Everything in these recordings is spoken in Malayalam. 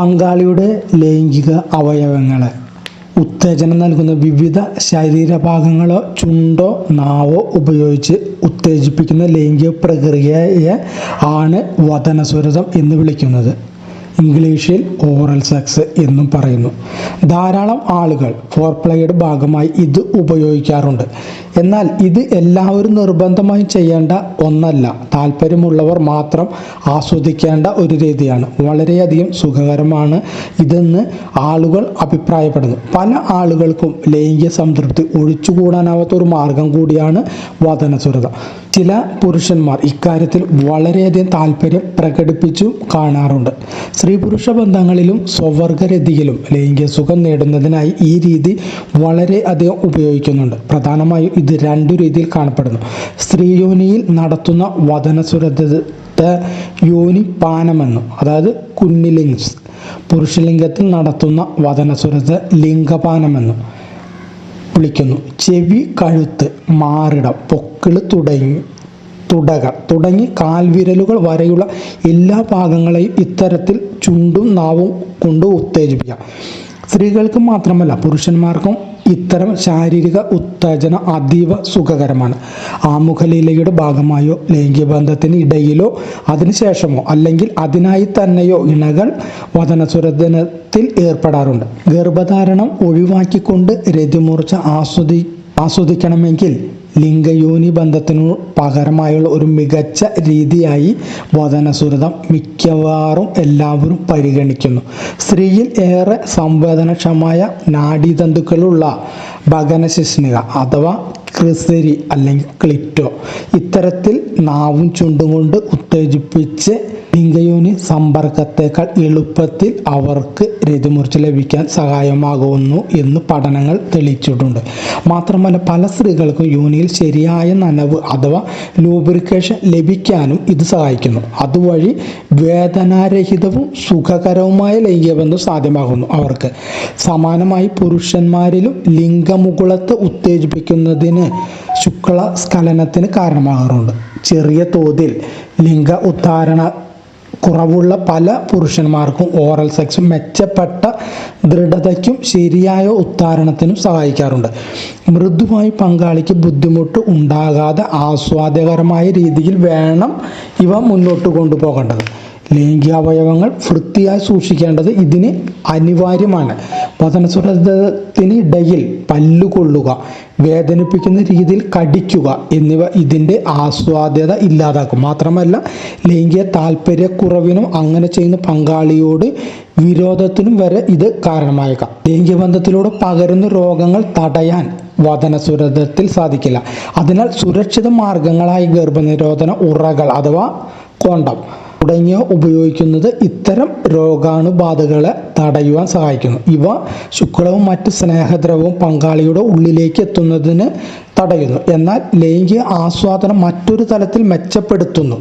പങ്കാളിയുടെ ലൈംഗിക അവയവങ്ങളെ. ഉത്തേജനം നൽകുന്ന വിവിധ ശരീരഭാഗങ്ങളോ ചുണ്ടോ നാവോ ഉപയോഗിച്ച് ഉത്തേജിപ്പിക്കുന്ന ലൈംഗിക പ്രക്രിയയെ ആണ് വതനസുരതം എന്ന് വിളിക്കുന്നത്. ഇംഗ്ലീഷിൽ ഓറൽ സെക്സ് എന്നും പറയുന്നു. ധാരാളം ആളുകൾ ഫോർ പ്ലേയുടെ ഭാഗമായി ഇത് ഉപയോഗിക്കാറുണ്ട്. എന്നാൽ ഇത് എല്ലാവരും നിർബന്ധമായും ചെയ്യേണ്ട ഒന്നല്ല. താല്പര്യമുള്ളവർ മാത്രം ആസ്വദിക്കേണ്ട ഒരു രീതിയാണ്. വളരെയധികം സുഖകരമാണ് ഇതെന്ന് ആളുകൾ അഭിപ്രായപ്പെടുന്നു. പല ആളുകൾക്കും ലൈംഗിക സംതൃപ്തി ഒഴിച്ചുകൂടാനാവാത്ത ഒരു മാർഗം കൂടിയാണ് വതനസുരത ചില പുരുഷന്മാർ ഇക്കാര്യത്തിൽ വളരെയധികം താല്പര്യം പ്രകടിപ്പിച്ചു കാണാറുണ്ട്. പുരുഷ ബന്ധങ്ങളിലും സ്വവർഗരതിയിലും ലൈംഗിക സുഖം നേടുന്നതിനായി ഈ രീതി വളരെ അധികം ഉപയോഗിക്കുന്നുണ്ട്. പ്രധാനമായും ഇത് രണ്ടു രീതിയിൽ കാണപ്പെടുന്നു. സ്ത്രീയോനിയിൽ നടത്തുന്ന വദനസുരത യോനി പാനമെന്നും അതായത് കുന്നിലിങ്സ് പുരുഷലിംഗത്തിൽ നടത്തുന്ന വദനസുരത ലിംഗപാനമെന്നും വിളിക്കുന്നു. ചെവി കഴുത്ത് മാറിടം പൊക്കിൾ തുടങ്ങി തുടകൾ തുടങ്ങി കാൽവിരലുകൾ വരെയുള്ള എല്ലാ ഭാഗങ്ങളെയും ഇത്തരത്തിൽ ചുണ്ടും നാവും കൊണ്ട് ഉത്തേജിപ്പിക്കാം. സ്ത്രീകൾക്ക് മാത്രമല്ല പുരുഷന്മാർക്കും ഇത്തരം ശാരീരിക ഉത്തേജന അതീവ സുഖകരമാണ്. ആമുഖലീലയുടെ ഭാഗമായോ ലൈംഗികബന്ധത്തിന് ഇടയിലോ അതിനുശേഷമോ അല്ലെങ്കിൽ അതിനായി തന്നെയോ ഇണകൾ വദനസുരദനത്തിൽ ഏർപ്പെടാറുണ്ട്. ഗർഭധാരണം ഒഴിവാക്കിക്കൊണ്ട് രതിമൂർച്ച ആസ്വദി ആസ്വദിക്കണമെങ്കിൽ ലിംഗയോനി ബന്ധത്തിനു പകരമായുള്ള ഒരു മികച്ച രീതിയായി വദനസുരതം മിക്കവാറും എല്ലാവരും പരിഗണിക്കുന്നു. സ്ത്രീയിൽ ഏറെ സംവേദനക്ഷമമായ നാഡീതന്തുക്കളുള്ള ഭഗനശിഷ്ണിക അഥവാ ക്രിസരി അല്ലെങ്കിൽ ക്ലിറ്റോ ഇത്തരത്തിൽ നാവും ചുണ്ടും കൊണ്ട് ഉത്തേജിപ്പിച്ച് ലിംഗയോനി സമ്പർക്കത്തേക്കാൾ എളുപ്പത്തിൽ അവർക്ക് രതിമൂർച്ച ലഭിക്കാൻ സഹായമാകുന്നു എന്ന് പഠനങ്ങൾ തെളിയിച്ചിട്ടുണ്ട്. മാത്രമല്ല പല സ്ത്രീകൾക്കും യോനിയിൽ ശരിയായ നനവ് അഥവാ ലൂബ്രിക്കേഷൻ ലഭിക്കാനും ഇത് സഹായിക്കുന്നു. അതുവഴി വേദനാരഹിതവും സുഖകരവുമായ ലൈംഗികബന്ധം സാധ്യമാകുന്നു അവർക്ക്. സമാനമായി പുരുഷന്മാരിലും ലിംഗമുകുളത്ത് ഉത്തേജിപ്പിക്കുന്നതിന് ശുക്ല സ്ഖലനത്തിന് കാരണമാകാറുണ്ട്. ചെറിയ തോതിൽ ലിംഗ ഉദ്ധാരണ കുറവുള്ള പല പുരുഷന്മാർക്കും ഓറൽ സെക്സ് മെച്ചപ്പെട്ട ദൃഢതയ്ക്കും ശരിയായ ഉത്താരണത്തിനും സഹായിക്കാറുണ്ട്. മൃദുവായി പങ്കാളിക്ക് ബുദ്ധിമുട്ട് ഉണ്ടാകാതെ ആസ്വാദ്യകരമായ രീതിയിൽ വേണം ഇവ മുന്നോട്ട് കൊണ്ടുപോകേണ്ടത്. ലൈംഗിക അവയവങ്ങൾ വൃത്തിയായി സൂക്ഷിക്കേണ്ടത് ഇതിന് അനിവാര്യമാണ്. വതനസുരത്തിനിടയിൽ പല്ലുകൊള്ളുക വേദനിപ്പിക്കുന്ന രീതിയിൽ കടിക്കുക എന്നിവ ഇതിന്റെ ആസ്വാദ്യത ഇല്ലാതാക്കും. മാത്രമല്ല ലൈംഗിക താല്പര്യക്കുറവിനും അങ്ങനെ ചെയ്യുന്ന പങ്കാളിയോട് വിരോധത്തിനും വരെ ഇത് കാരണമായേക്കാം. ലൈംഗിക ബന്ധത്തിലൂടെ പകരുന്ന രോഗങ്ങൾ തടയാൻ വതനസുരതത്തിൽ സാധിക്കില്ല. അതിനാൽ സുരക്ഷിത മാർഗങ്ങളായി ഗർഭനിരോധന ഉറകൾ അഥവാ കോണ്ടം തുടങ്ങിയ ഉപയോഗിക്കുന്നത് ഇത്തരം രോഗാണുബാധകളെ തടയുവാൻ സഹായിക്കുന്നു. ഇവ ശുക്ലവും മറ്റ് സ്നേഹദ്രവവും പങ്കാളിയുടെ ഉള്ളിലേക്ക് എത്തുന്നതിന് തടയുന്നു. എന്നാൽ ലൈംഗിക ആസ്വാദനം മറ്റൊരു തലത്തിൽ മെച്ചപ്പെടുത്തുന്നു.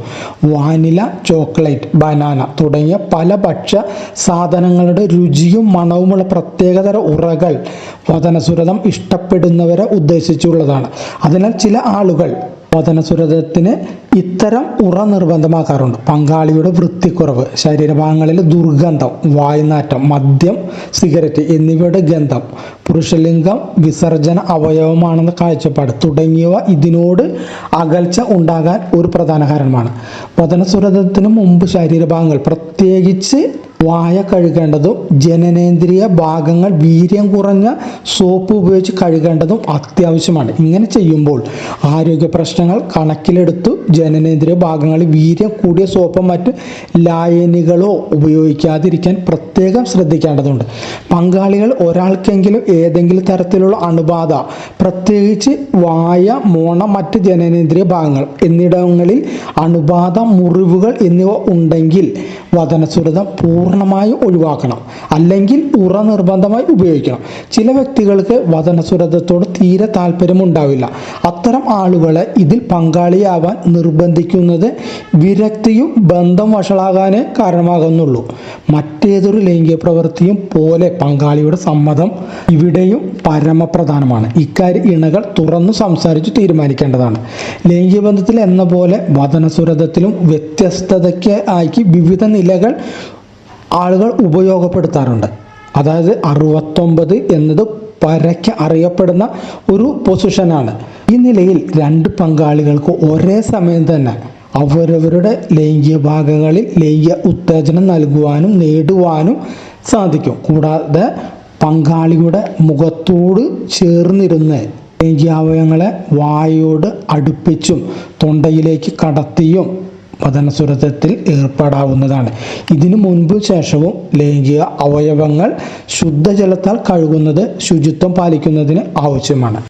വാനില ചോക്ലേറ്റ് ബനാന തുടങ്ങിയ പല ഭക്ഷ്യ സാധനങ്ങളുടെ രുചിയും മണവുമുള്ള പ്രത്യേകതര ഉറകൾ വതനസുരതം ഇഷ്ടപ്പെടുന്നവരെ ഉദ്ദേശിച്ചുള്ളതാണ്. അതിനാൽ ചില ആളുകൾ വദനസുരതത്തിന് ഇത്തരം ഉറ നിർബന്ധമാക്കാറുണ്ട്. പങ്കാളിയുടെ വൃത്തിക്കുറവ് ശരീരഭാഗങ്ങളിൽ ദുർഗന്ധം വായുനാറ്റം മദ്യം സിഗരറ്റ് എന്നിവയുടെ ഗന്ധം പുരുഷലിംഗം വിസർജന അവയവമാണെന്ന കാഴ്ചപ്പാട് തുടങ്ങിയവ ഇതിനോട് അകൽച്ച ഉണ്ടാകാൻ ഒരു പ്രധാന കാരണമാണ്. വതനസുരതത്തിന് മുമ്പ് ശരീരഭാഗങ്ങൾ പ്രത്യേകിച്ച് വായ കഴുകേണ്ടതും ജനനേന്ദ്രിയ ഭാഗങ്ങൾ വീര്യം കുറഞ്ഞ സോപ്പ് ഉപയോഗിച്ച് കഴുകേണ്ടതും അത്യാവശ്യമാണ്. ഇങ്ങനെ ചെയ്യുമ്പോൾ ആരോഗ്യ പ്രശ്നങ്ങൾ കണക്കിലെടുത്തു ജനനേന്ദ്രിയ ഭാഗങ്ങളിൽ വീര്യം കൂടിയ സോപ്പും മറ്റ് ലായനികളോ ഉപയോഗിക്കാതിരിക്കാൻ പ്രത്യേകം ശ്രദ്ധിക്കേണ്ടതുണ്ട്. പങ്കാളികൾ ഒരാൾക്കെങ്കിലും ഏതെങ്കിലും തരത്തിലുള്ള അണുബാധ പ്രത്യേകിച്ച് വായ മോണ മറ്റ് ജനനേന്ദ്രിയ ഭാഗങ്ങൾ എന്നിടങ്ങളിൽ അണുബാധ മുറിവുകൾ എന്നിവ ഉണ്ടെങ്കിൽ വദനസുരതം പൂർണമായും ഒഴിവാക്കണം. അല്ലെങ്കിൽ ഉറ നിർബന്ധമായി ഉപയോഗിക്കണം. ചില വ്യക്തികൾക്ക് വചനസുരതത്തോട് തീരെ താല്പര്യമുണ്ടാവില്ല അത്തരം ആളുകളെ ഇതിൽ പങ്കാളിയാവാൻ നിർബന്ധിക്കുന്നത് വിരക്തിയും ബന്ധം വഷളാകാനേ കാരണമാകുന്നുള്ളൂ. മറ്റേതൊരു ലൈംഗിക പ്രവൃത്തിയും പോലെ പങ്കാളിയുടെ സമ്മതം ഇവിടെയും പരമപ്രധാനമാണ്. ഇക്കാര്യം ഇണകൾ തുറന്നു സംസാരിച്ച് തീരുമാനിക്കേണ്ടതാണ്. ലൈംഗിക ബന്ധത്തിൽ എന്ന പോലെ വചനസുരതത്തിലും വ്യത്യസ്തതയ്ക്ക് ആക്കി വിവിധ നിലകൾ ആളുകൾ ഉപയോഗപ്പെടുത്താറുണ്ട്. അതായത് അറുപത്തൊമ്പത് എന്നത് പരക്കെ അറിയപ്പെടുന്ന ഒരു പൊസിഷനാണ് ഈ നിലയിൽ രണ്ട് പങ്കാളികൾക്ക് ഒരേ സമയം തന്നെ അവരവരുടെ ലൈംഗിക ഭാഗങ്ങളിൽ ലൈംഗിക ഉത്തേജനം നൽകുവാനും നേടുവാനും സാധിക്കും. കൂടാതെ പങ്കാളിയുടെ മുഖത്തോട് ചേർന്നിരുന്ന് ലൈംഗികാവയവങ്ങളെ വായോട് അടുപ്പിച്ചും തൊണ്ടയിലേക്ക് കടത്തിയും പതനസുരത്തിൽ ഏർപ്പെടാവുന്നതാണ്. ഇതിനു മുൻപ് ശേഷവും ലൈംഗിക അവയവങ്ങൾ ശുദ്ധജലത്താൽ കഴുകുന്നത് ശുചിത്വം പാലിക്കുന്നതിന് ആവശ്യമാണ്.